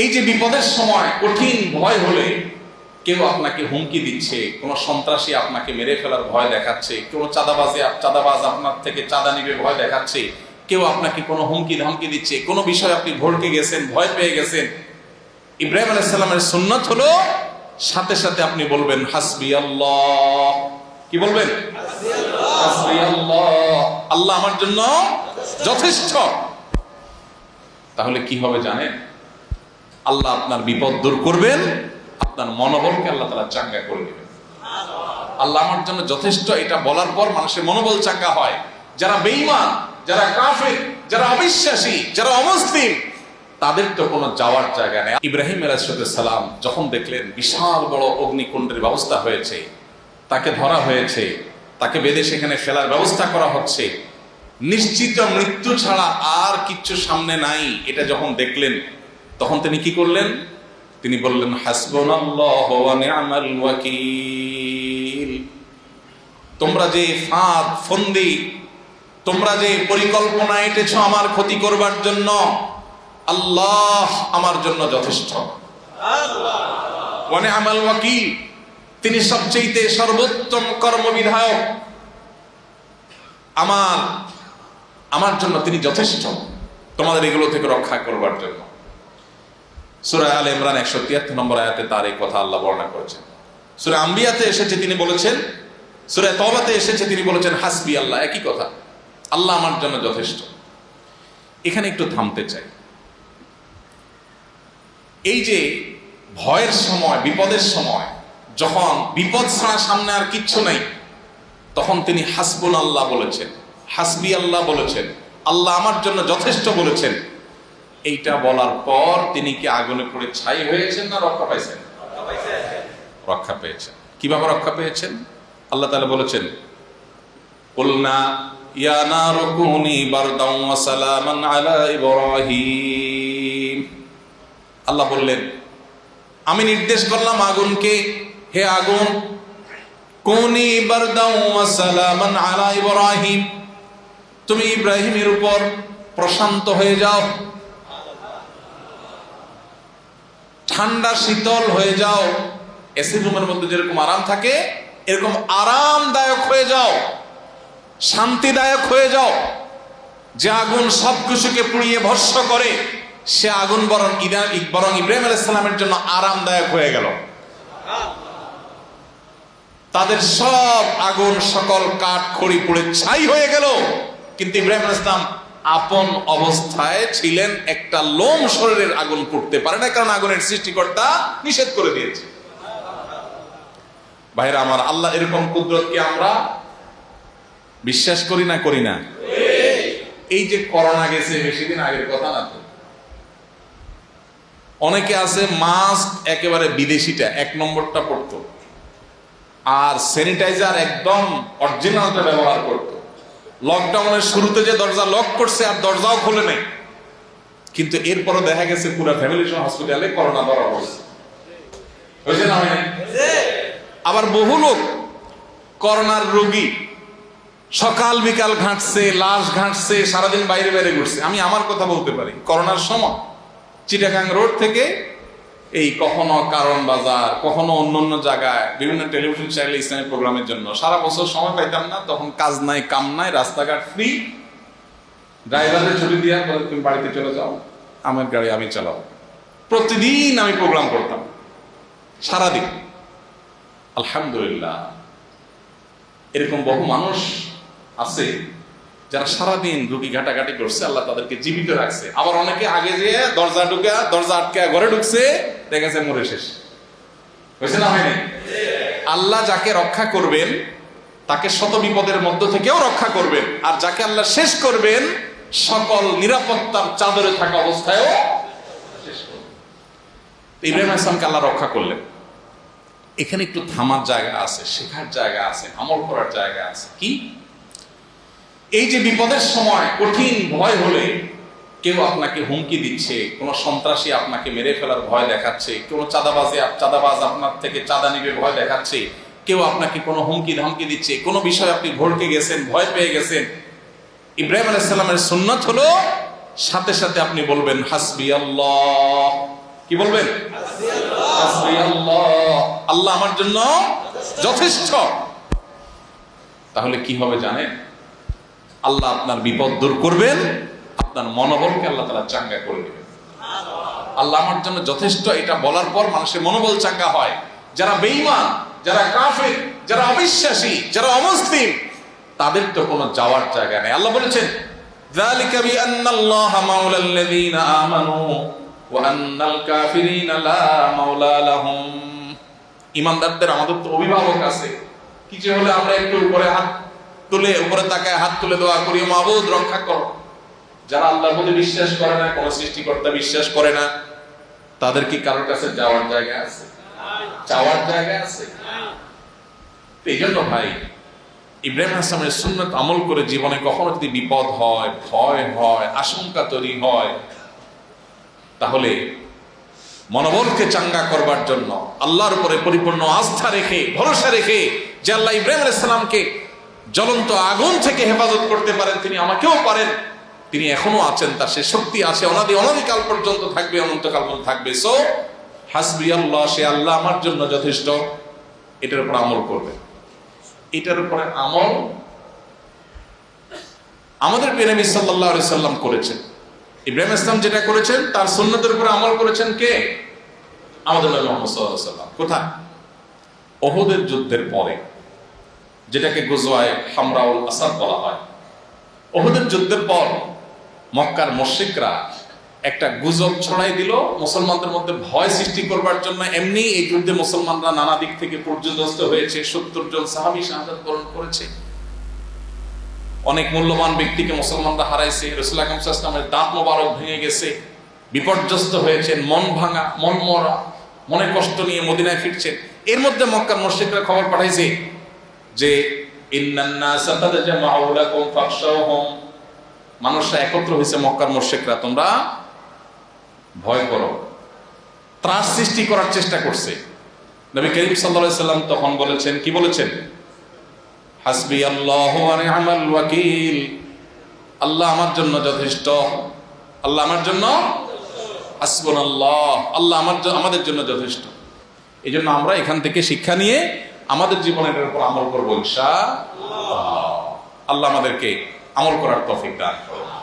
এই যে বিপদের সময় কঠিন ভয় হলে কেউ আপনাকে হুমকি দিচ্ছে, কোন সন্ত্রাসী আপনাকে মেরে ফেলার ভয় দেখাচ্ছে, কোন চাঁদাবাজে চাঁদাবাজ আপনার থেকে চাঁদা নিবে ভয় দেখাচ্ছে, কেউ আপনাকে কোনো হুমকি ধমকি দিচ্ছে, কোনো বিষয়ে আপনি ভড়কে গেছেন, ভয় পেয়ে গেছেন। ইব্রাহিম আলাইসাল্লামের সুন্নত হলো, সাথে সাথে আপনি বলবেন হাসবি আল্লাহ কি বলবেন? আল্লাহ আমার জন্য যথেষ্ট। তাহলে কি হবে জানেন? আল্লাহ আপনার বিপদ দূর করবেন, আপনার মনোবলকে আল্লাহ তালা চাঙ্গা করে দেবেন আল্লাহ আমার জন্য যথেষ্ট এটা বলার পর মানুষের মনোবল চাঙ্গা হয়। যারা বেঈমান, যারা কাফের, যারা অবিশ্বাসী, যারা অমুসলিম, তাদের তো কোনো যাওয়ার জায়গা নেই। ইব্রাহিম সালাম যখন দেখলেন বিশাল বড় অগ্নিকুণ্ডের ব্যবস্থা হয়েছে, তাকে ধরা হয়েছে, তাকে বেঁধে সেখানে ফেলার ব্যবস্থা করা হচ্ছে, নিশ্চিত মৃত্যু ছাড়া আর কিচ্ছু সামনে নাই। এটা যখন দেখলেন তখন তিনি কি করলেন? তিনি বললেন তোমরা যে ফাঁদ, ফন্দি, তোমরা যে পরিকল্পনা এঁটেছ আমার ক্ষতি করবার জন্য, আল্লাহ আমার জন্য যথেষ্ট। তিনি সবচেয়ে সর্বোত্তম কর্মবিধায়ক। আমার আমার জন্য তিনি যথেষ্ট। তোমাদের এগুলো থেকে রক্ষা করবার জন্য। সুরা আল ইমরান একশো তিয়াত্তর নম্বর আয়াতে তার এই কথা আল্লাহ বর্ণনা করেছেন। সুরা আম্বিয়াতে এসেছে তিনি বলেছেন, সুরা তবাতে এসেছে তিনি বলেছেন, হাসবি আল্লাহ, একই কথা। আল্লাহ আমার জন্য যথেষ্ট। এখানে একটু থামতে চাই। এই যে ভয়ের সময়, বিপদের সময়, যখন বিপদ ছাড়া সামনে আর কিচ্ছু নেই, তখন তিনি হাসবুল আল্লাহ বলেছেন, হাসবি আল্লাহ বলেছেন, আল্লাহ আমার জন্য যথেষ্ট বলেছেন। এইটা বলার পর তিনি কি আগুনে পড়ে ছাই হয়েছেন না রক্ষা পাইছেন? রক্ষা পেয়েছেন। কীভাবে রক্ষা পেয়েছেন? আল্লাহ তাআলা বলেছেন, কুলনা আলা আল্লাহ বললেন, আমি নির্দেশ করলাম আগুনকে, হে আগুন আলা তুমি ইব্রাহিমের উপর প্রশান্ত হয়ে যাও। ঠান্ডা, শীতল হয়ে যাও এসি রুমের মধ্যে যেরকম আরাম থাকে, এরকম আরামদায়ক হয়ে যাও, শান্তিদায়ক হয়ে যাও। যে আগুন সব কিছুকে পুড়িয়ে ভস্য করে, সে আগুন বরং বরং ইব্রাহিম আলাইসালামের জন্য আরামদায়ক হয়ে গেল। তাদের সব আগুন, সকল কাঠ খড়ি পুড়ে ছাই হয়ে গেল। কিন্তু ইব্রাহিম আলাইহিস সালাম আপন অবস্থায় ছিলেন একটা লোম শরীরের আগুন পুড়তে পারে না, কারণ আগুনের সৃষ্টিকর্তা নিষেধ করে দিয়েছে। ভাইরা, আমার আল্লাহ এরকম কুদরতকে আমরা বিশ্বাস করি না করি না? এই যে করোনা গেছে, বেশি দিন আগের কথা না তো? অনেকে আছে মাস্ক একেবারে বিদেশিটা, এক নম্বরটা পড়তো আর স্যানিটাইজার একদম অরিজিনালটা ব্যবহার করত। লকডাউনের শুরুতে যে দরজা লক করছে আর দরজাও খোলে নেই। কিন্তু এরপরও দেখা গেছে পুরো ফ্যামিলি সহ হসপিটালে করোনা ধরা পড়ছে। আবার বহু লোক করোনার রোগী সকাল বিকাল ঘাঁটছে, লাশ ঘাঁটছে, সারাদিন বাইরে বাইরে ঘুরছে। আমি আমার কথা বলতে পারি, করোনার সময় চিটাগাং রোড থেকে এই কখনো কারণ বাজার, কখনো অন্য অন্য জায়গায়, বিভিন্ন টেলিভিশন চ্যানেলে ইসলামী প্রোগ্রামের জন্য। সারা বছর সময় পাইতাম না, তখন কাজ নাই, কাম নাই, রাস্তাঘাট ফ্রি ড্রাইভারের ছুটি দিয়ে তুমি বাড়িতে চলে যাও, আমার গাড়ি আমি চালাও প্রতিদিন আমি প্রোগ্রাম করতাম, সারাদিন। আলহামদুলিল্লাহ, এরকম বহু মানুষ আছে যারা সারাদিন রুগী ঘাটাঘাটি করছে, আল্লাহ তাদেরকে জীবিত রাখছে। আবার অনেকে আগে যে দরজা ঢুকা, দরজা আটকে ঘরে ঢুকছে দেখেছে মরে শেষ। হয়েছে না হয়নি? আল্লাহ যাকে রক্ষা করবেন, তাকে শত বিপদের মধ্য থেকেও রক্ষা করবেন। আর যাকে আল্লাহ শেষ করবেন, সকল নিরাপত্তার চাদরে থাকা অবস্থায়ও ইব্রাহিম আসলামকে আল্লাহ রক্ষা করলেন। এখানে একটু থামার জায়গা আছে, শেখার জায়গা আছে, আমল করার জায়গা আছে। কি? এই যে বিপদের সময় কঠিন ভয় হলে কেউ আপনাকে হুমকি দিচ্ছে, কোন সন্ত্রাসী আপনাকে মেরে ফেলার ভয় দেখাচ্ছে, কোন চাঁদাবাজে চাঁদাবাজ আপনার থেকে চাঁদা নিবে ভয় দেখাচ্ছে, কেউ আপনাকে কোনো হুমকি ধমকি দিচ্ছে, কোনো বিষয়ে আপনি ভড়কে গেছেন, ভয় পেয়ে গেছেন। ইব্রাহিম আলাইসাল্লামের সুন্নত হলো, সাথে সাথে আপনি বলবেন হাসবি আল্লাহ কি বলবেন? আল্লাহ আমার জন্য যথেষ্ট। তাহলে কি হবে জানেন? আল্লাহ আপনার বিপদ দূর করবেন আপনার মনোবলকে আল্লাহ তালা চাঙ্গা করে দেবেন। আল্লাহ আমার জন্য যথেষ্ট এটা বলার পর মানুষের মনোবল চাঙ্গা হয়। যারা বেইমান যারা কাফের, যারা অবিশ্বাসী, যারা অমুসলিম, তাদের তো কোনো যাওয়ার জায়গা নেই। আল্লাহ বলেছেন আমাদের তো অভিভাবক আছে। আমরা একটু উপরে হাত তুলে, উপরে তাকায় হাত তুলে দোয়া করি মাহবুদ রক্ষা করো। যারা আল্লাহর প্রতি বিশ্বাস করে না, কোন সৃষ্টিকর্তা বিশ্বাস করে না, তাদের কি কারোর কাছে যাওয়ার জায়গা আছে? চাওয়ার জায়গা আছে? এই জন্য ভাই, ইব্রাহিম হাসানের সুন্নত আমল করে জীবনে কখনো যদি বিপদ হয়, ভয় হয়, আশঙ্কা তৈরি হয়, তাহলে মনোবলকে চাঙ্গা করবার জন্য, আল্লাহর উপরে পরিপূর্ণ আস্থা রেখে, ভরসা রেখে যে আল্লাহ ইব্রাহিম ইসলামকে জ্বলন্ত আগুন থেকে হেফাজত করতে পারেন, তিনি আমাকেও পারেন। তিনি এখনও আছেন, তার সে শক্তি আছে অনাদি অনাদিকাল পর্যন্ত থাকবে অনন্তকাল পর্যন্ত থাকবে। সো হাসবি আল্লাহ, সে আল্লাহ আমার জন্য যথেষ্ট। এটার উপর আমল করবে। এটার উপরে আমল আমাদের প্রেমী সাল্লাহ সাল্লাম করেছেন। ইব্রাহিম ইসলাম যেটা করেছেন, তার সুন্নতের উপরে আমল করেছেন কে? আমাদের নবী মোহাম্মদ সাল্লাহ সাল্লাম। কোথায়? অহুদের যুদ্ধের পরে, যেটাকে গুজওয়ায় হামরাউল আসাদ বলা হয়। অহুদের যুদ্ধের পর মক্কার মস্যিকরা একটা গুজব ছড়াই দিল, মুসলমানদের মধ্যে ভয় সৃষ্টি করবার জন্য এমনি এই যুদ্ধে মুসলমানরা নানা দিক থেকে পর্যদস্ত হয়েছে, সত্তর জন সাহাবি শাহাদাত বরণ করেছে। অনেক মূল্যবান ব্যক্তিকে মুসলমানরা হারাইছে, রসুল আকরম ইসলামের দাঁত মোবারক ভেঙে গেছে, বিপর্যস্ত হয়েছেন, মন ভাঙা, মন মরা, মনে কষ্ট নিয়ে মদিনায় ফিরছেন। এর মধ্যে মক্কার মসজিদরা খবর পাঠাইছে যে, ইন্নান্নাসা কাদ জামাউ লাকুম ফাখশাউহুম মানুষরা একত্র হয়েছে মক্কার মোশেকরা তোমরা ভয় করো। ত্রাস সৃষ্টি করার চেষ্টা করছে। নবী করিম সাল্লাল্লাহু সাল্লাম তখন বলেছেন, কি বলেছেন? হাসবি আল্লাহ নি'মাল ওয়াকিল। আল্লাহ আমার জন্য যথেষ্ট। আল্লাহ আমার জন্য? হাসবুন আল্লাহ আল্লাহ আমার আমাদের জন্য যথেষ্ট। এই জন্য আমরা এখান থেকে শিক্ষা নিয়ে আমাদের জীবনের উপর আমল করব ইনশা আল্লাহ আমাদেরকে আমল করার তফিক দান করুন